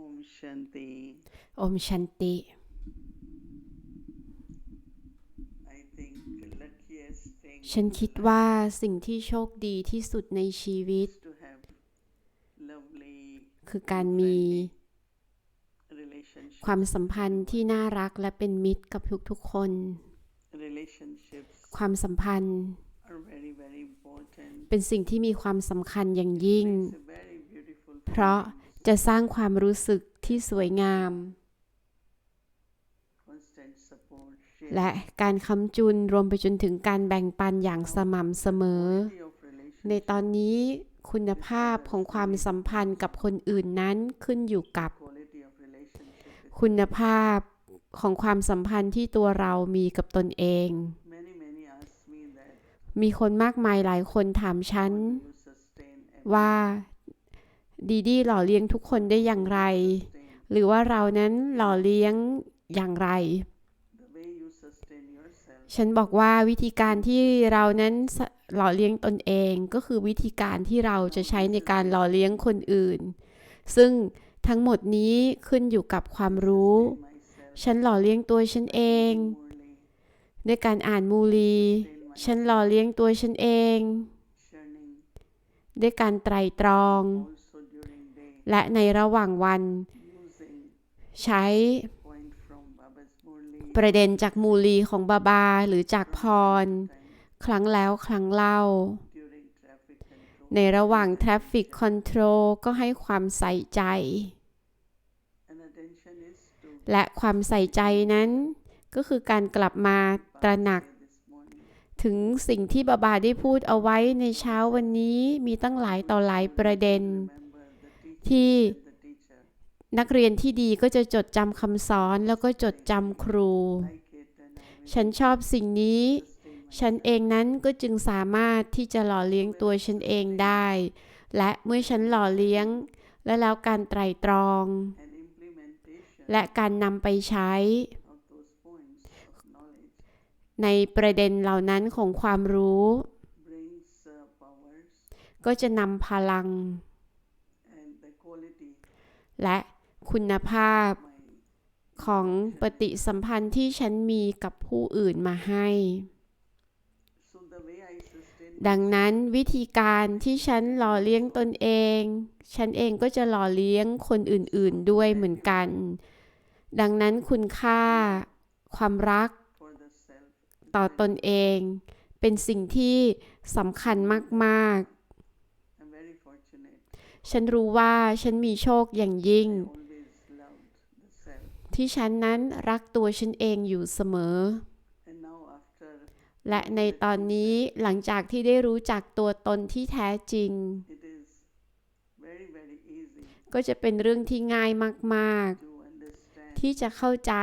Om Shanti. โอมชันติ I think the luckiest thing ฉันคิดว่าสิ่งที่โชคดีที่สุดในชีวิต is to have lovely คือการมี relationships. ความสัมพันธ์ที่น่ารักและเป็นมิตรกับทุกๆคน Relationships ความสัมพันธ์ are very, very important. เป็นสิ่งที่มีความสำคัญอย่างยิ่ง It's a very beautiful เพราะ feelings, จะสร้างความรู้สึกที่สวยงาม และการค้ำจุนรวมไปจนถึงการแบ่งปันอย่างสม่ำเสมอ ในตอนนี้คุณภาพของความสัมพันธ์กับคนอื่นนั้นขึ้นอยู่กับ คุณภาพของความสัมพันธ์ที่ตัวเรามีกับตนเอง มีคนมากมายหลายคนถามฉัน ว่า ดีดีหล่อเลี้ยงทุกคนได้อย่างไร หรือว่าเรานั้นหล่อเลี้ยงอย่างไร ฉันบอกว่าวิธีการที่เรานั้นหล่อเลี้ยงตนเองก็คือวิธีการที่เราจะใช้ในการหล่อเลี้ยงคนอื่น ซึ่งทั้งหมดนี้ขึ้นอยู่กับความรู้ ฉันหล่อเลี้ยงตัวฉันเอง ด้วยการอ่านมูลี ฉันหล่อเลี้ยงตัวฉันเอง ด้วยการไตรตรอง และในระหว่างวันใช้ประเด็นจากมูลีของบาบาหรือจากพร ครั้งแล้วครั้งเล่า ในระหว่าง Traffic Control ก็ให้ความใส่ใจ และความใส่ใจนั้น ก็คือการกลับมาตระหนัก ถึงสิ่งที่บาบาได้พูดเอาไว้ในเช้าวันนี้มีตั้งหลายต่อหลายประเด็น ที่นักเรียนที่ดีก็จะจดจำคำสอนแล้วก็จดจำครู ฉันชอบสิ่งนี้ ฉันเองนั้นก็จึงสามารถที่จะหล่อเลี้ยงตัวฉันเองได้ และเมื่อฉันหล่อเลี้ยง และแล้วการไตรตรอง และการนำไปใช้ ในประเด็นเหล่านั้นของความรู้ ก็จะนำพลัง และคุณภาพของปฏิสัมพันธ์ที่ฉันมีกับผู้อื่นมาให้ ดังนั้นวิธีการที่ฉันหล่อเลี้ยงตนเอง ฉันเองก็จะหล่อเลี้ยงคนอื่นๆด้วยเหมือนกัน ดังนั้นคุณค่า ความรัก ต่อตนเอง เป็นสิ่งที่สำคัญมาก ๆ ฉันรู้ว่าฉันมีโชคอย่างยิ่ง ที่ฉันนั้นรักตัวฉันเองอยู่เสมอ และในตอนนี้หลังจากที่ได้รู้จักตัวตนที่แท้จริง ก็จะเป็นเรื่องที่ง่ายมากๆ ที่จะเข้าใจ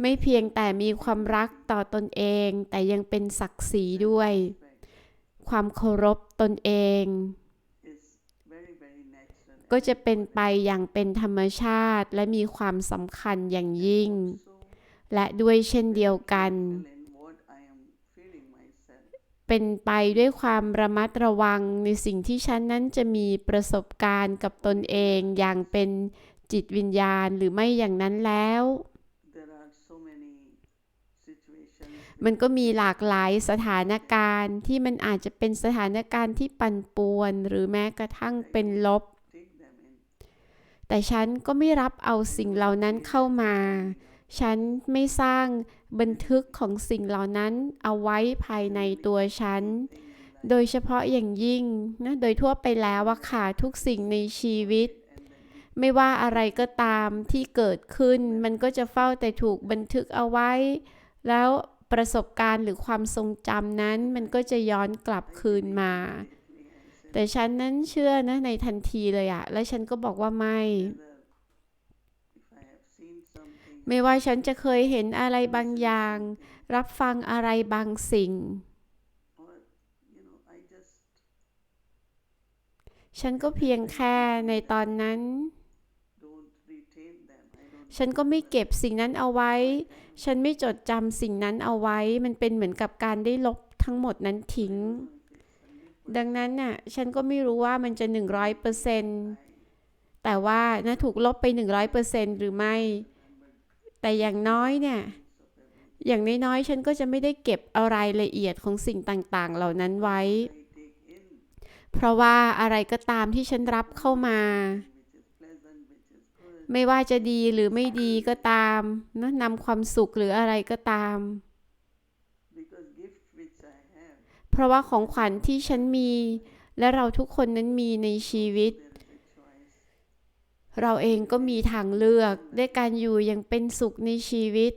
ไม่เพียงแต่มีความรักต่อตนเอง แต่ยังเป็นศักดิ์ศรีด้วยความเคารพตนเอง is very very natural ก็จะเป็นไปอย่างเป็นธรรมชาติและมีความสำคัญอย่างยิ่ง และด้วยเช่นเดียวกัน เป็นไปด้วยความระมัดระวังในสิ่งที่ฉันนั้นจะมีประสบการณ์กับตนเองอย่างเป็นจิตวิญญาณหรือไม่อย่างนั้นแล้ว มันก็มีหลากหลายสถานการณ์ที่มันอาจจะเป็นสถานการณ์ที่ปั่นป่วน หรือแม้กระทั่งเป็นลบ แต่ฉันก็ไม่รับเอาสิ่งเหล่านั้นเข้ามา ฉันไม่สร้างบันทึกของสิ่งเหล่านั้นเอาไว้ภายในตัวฉัน โดยเฉพาะอย่างยิ่งนะโดยทั่วไปแล้วว่าค่ะทุกสิ่งในชีวิต ไม่ว่าอะไรก็ตามที่เกิดขึ้น มันก็จะเฝ้าแต่ถูกบันทึกเอาไว้ แล้วประสบการณ์หรือความทรงจำนั้น มันก็จะย้อนกลับคืนมา แต่ฉันนั้นเชื่อนะในทันทีเลยอะและฉันก็บอกว่าไม่ ไม่ว่าฉันจะเคยเห็นอะไรบางอย่าง รับฟังอะไรบางสิ่ง ฉันก็เพียงแค่ในตอนนั้นฉันก็ไม่เก็บสิ่งนั้นเอาไว้ ฉันไม่จดจำสิ่งนั้นเอาไว้ มันเป็นเหมือนกับการได้ลบทั้งหมดนั้นทิ้ง know if it's 100% ดังนั้นน่ะฉันก็ไม่รู้ว่ามันจะหนึ่งร้อยเปอร์เซนแต่ว่านะถูกลบไป 100%หรือไม่ แต่อย่างน้อยเนี่ยอย่างน้อยๆ ฉันก็จะไม่ได้เก็บเอารายละเอียดของสิ่งต่างๆ เหล่านั้นไว้ เพราะว่าอะไรก็ตามที่ฉันรับเข้ามา ไม่ว่าจะดีหรือไม่ดีก็ตามนะนำความสุขหรืออะไรก็ตาม because gift which I have, เพราะว่าของขวัญที่ฉันมี และเราทุกคนนั้นมีในชีวิต เราเองก็มีทางเลือกด้วยการอยู่อย่างเป็นสุขในชีวิต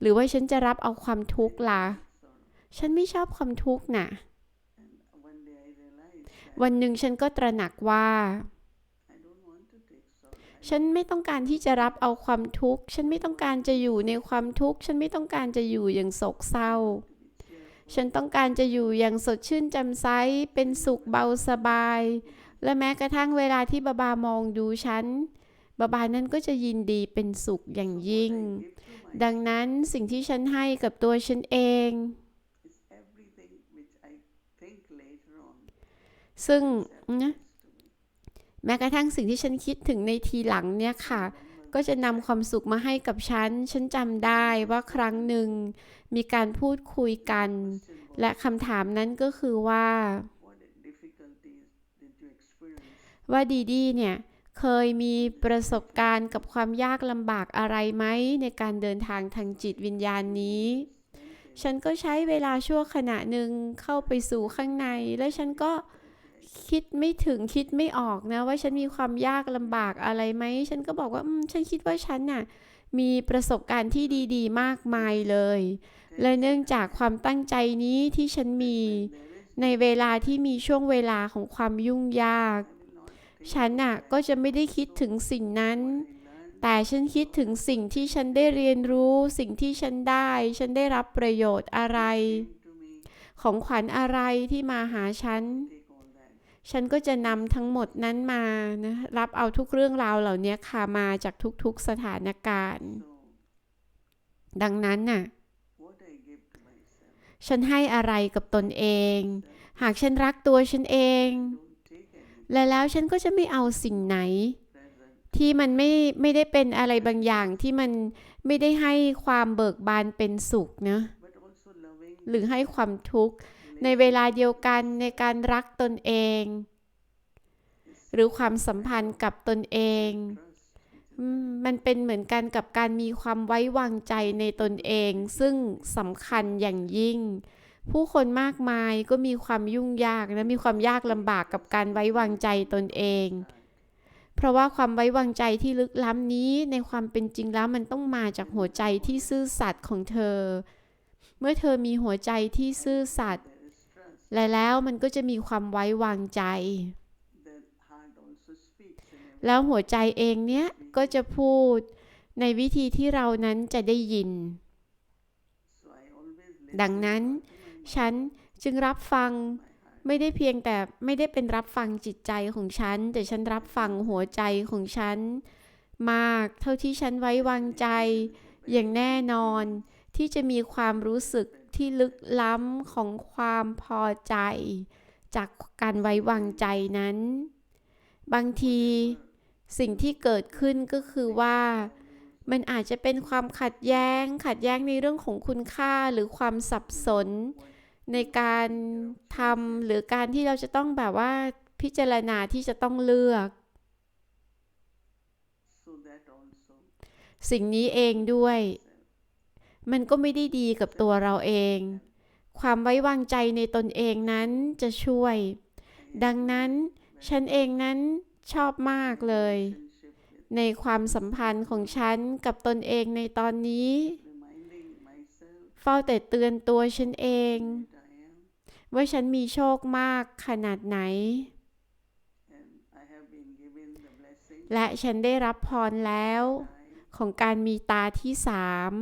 หรือว่าฉันจะรับเอาความทุกข์ล่ะ ฉันไม่ชอบความทุกข์น่ะวันหนึ่งฉันก็ตระหนักว่า I don't want to take sorrow. I ฉันไม่ต้องการที่จะรับเอาความทุกข์ ฉันไม่ต้องการจะอยู่ในความทุกข์ ฉันไม่ต้องการจะอยู่อย่างโศกเศร้า ฉันต้องการจะอยู่อย่างสดชื่นแจ่มใส เป็นสุขเบาสบาย และแม้กระทั่งเวลาที่บาบามองดูฉัน บาบานั้นก็จะยินดีเป็นสุขอย่างยิ่ง ดังนั้นสิ่งที่ฉันให้กับตัวฉันเองซึ่งนะ แม้กระทั่งสิ่งที่ฉันคิดถึงในทีหลังเนี่ยค่ะ ก็จะนำความสุขมาให้กับฉัน ฉันจำได้ว่าครั้งหนึ่งมีการพูดคุยกัน และคำถามนั้นก็คือว่า ว่าดีดีเนี่ยเคยมีประสบการณ์กับความยากลำบากอะไรไหมในการเดินทางทางจิตวิญญาณนี้ ฉันก็ใช้เวลาชั่วขณะหนึ่งเข้าไปสู่ข้างใน แล้วฉันก็ คิดไม่ถึงคิดไม่ออกนะ ว่าฉันมีความยากลำบากอะไรไหม ฉันก็บอกว่าอืมฉันคิดว่าฉันน่ะมีประสบการณ์ที่ดีๆ มากมายเลย และเนื่องจากความตั้งใจนี้ที่ฉันมีในเวลาที่มีช่วงเวลาของความยุ่งยาก ฉันน่ะก็จะไม่ได้คิดถึงสิ่งนั้น แต่ฉันคิดถึงสิ่งที่ฉันได้เรียนรู้ สิ่งที่ฉันได้ ฉันได้รับประโยชน์อะไร to me ของขวัญอะไรที่มาหาฉัน take all that ฉันก็จะนำทั้งหมดนั้นมานะรับเอาทุกเรื่องราวเหล่านี้ค่ะมาจากทุกๆสถานการณ์ ดังนั้นน่ะ ฉันให้อะไรกับตนเอง หากฉันรักตัวฉันเอง และแล้วฉันก็จะไม่เอาสิ่งไหน ที่มันไม่ไม่ได้เป็นอะไรบางอย่างที่มันไม่ได้ให้ความเบิกบานเป็นสุขนะหรือให้ความทุกข์ ในเวลาเดียวกันในการรักตนเอง หรือความสัมพันธ์กับตนเองมันเป็นเหมือนกันกับการมีความไว้วางใจในตนเอง ซึ่งสำคัญอย่างยิ่ง ผู้คนมากมายก็มีความยุ่งยากและมีความยากลำบากกับการไว้วางใจตนเอง เพราะว่าความไว้วางใจที่ลึกล้ำนี้ในความเป็นจริงแล้วมันต้องมาจากหัวใจที่ซื่อสัตย์ของเธอ เมื่อเธอมีหัวใจที่ซื่อสัตย์ และแล้วมันก็จะมีความไว้วางใจ then heart also speaks in every แล้วหัวใจเองเนี้ยก็จะพูดในวิธีที่เรานั้นจะได้ยิน so I always ดังนั้น listen to my ฉันจึงรับฟัง my heart ไม่ได้เพียงแต่ไม่ได้เป็นรับฟังจิตใจของฉัน แต่ฉันรับฟังหัวใจของฉัน มากเท่าที่ฉันไว้วางใจ อย่างแน่นอนที่จะมีความรู้สึก ที่ลึกล้ำของความพอใจ จากการไว้วางใจนั้น บางทีสิ่งที่เกิดขึ้นก็คือว่า มันอาจจะเป็นความขัดแย้ง ขัดแย้งในเรื่องของคุณค่าหรือความสับสน ในการทำหรือการที่เราจะต้องแบบว่าพิจารณาที่จะต้องเลือก so that also สิ่งนี้เองด้วย มันก็ไม่ได้ดีกับตัวเราเอง ความไว้วางใจในตนเองนั้นจะช่วย ดังนั้น ฉันเองนั้นชอบมากเลย ในความสัมพันธ์ของฉันกับตนเองในตอนนี้ เฝ้าแต่เตือนตัวฉันเอง ว่าฉันมีโชคมากขนาดไหน และฉันได้รับพรแล้วของการมีตาที่สาม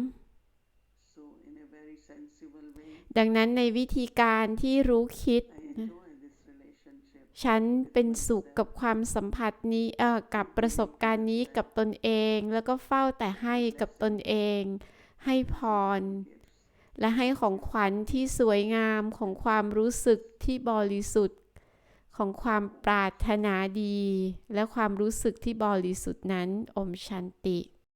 ดังนั้นในวิธีการที่รู้คิด ฉันเป็นสุขกับความสัมผัสนี้เอ่อกับประสบการณ์นี้กับตนเอง แล้วก็เฝ้าแต่ให้กับตนเอง ให้พร และให้ของขวัญที่สวยงามของความรู้สึกที่บริสุทธิ์ ของความปรารถนาดี และความรู้สึกที่บริสุทธิ์นั้นอมชันติ